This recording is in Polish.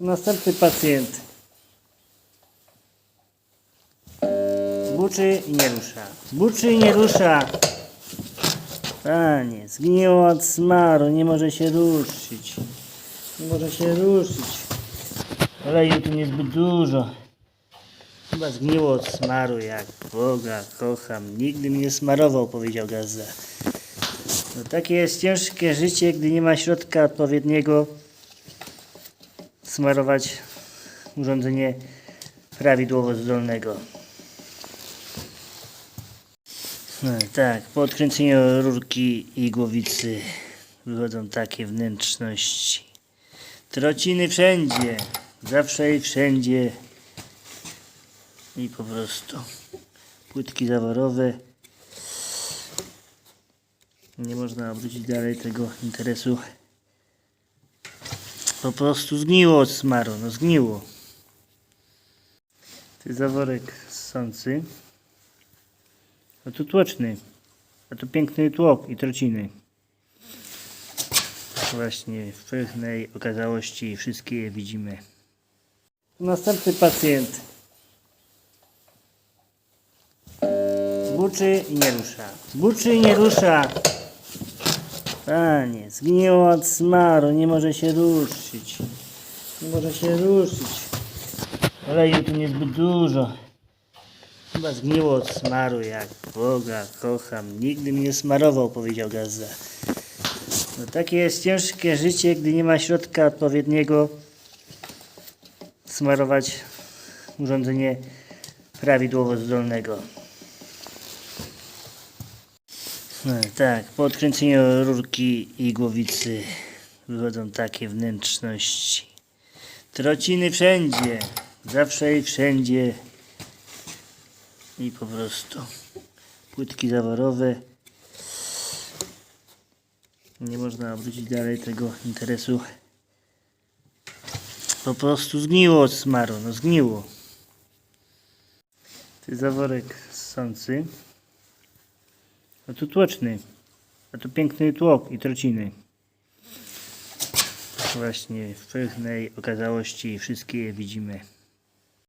Następny pacjent. Buczy i nie rusza. Buczy i nie rusza. Panie, zgniło od smaru, nie może się ruszyć. Nie może się ruszyć. Oleju tu niezbyt dużo. Chyba zgniło od smaru, jak Boga kocham. Nigdy mnie nie smarował, powiedział Gazda. No takie jest ciężkie życie, gdy nie ma środka odpowiedniego smarować urządzenie prawidłowo zdolnego. No, tak, po odkręceniu rurki i głowicy wychodzą takie wnętrzności. Trociny wszędzie, zawsze i wszędzie. I po prostu płytki zaworowe. Nie można obrócić dalej tego interesu. Po prostu zgniło od smaru, no zgniło. Ty zaworek ssący. A tu tłoczny. A tu piękny tłok i trociny. Właśnie w pewnej okazałości wszystkie je widzimy. Następny pacjent. Buczy i nie rusza. Buczy i nie rusza. Panie, zgniło od smaru, nie może się ruszyć. Nie może się ruszyć. Oleju tu niezbyt dużo. Chyba zgniło od smaru, jak Boga kocham. Nigdy mnie nie smarował, powiedział Gazda. No takie jest ciężkie życie, gdy nie ma środka odpowiedniego smarować urządzenie prawidłowo zdolnego. No, tak, po odkręceniu rurki i głowicy wychodzą takie wnętrzności. Trociny wszędzie, zawsze i wszędzie. I po prostu płytki zaworowe. Nie można obrócić dalej tego interesu. Po prostu zgniło od smaru, no zgniło. Ty zaworek ssący. A tu tłoczny. A tu piękny tłok i trociny. Właśnie w pewnej okazałości wszystkie je widzimy.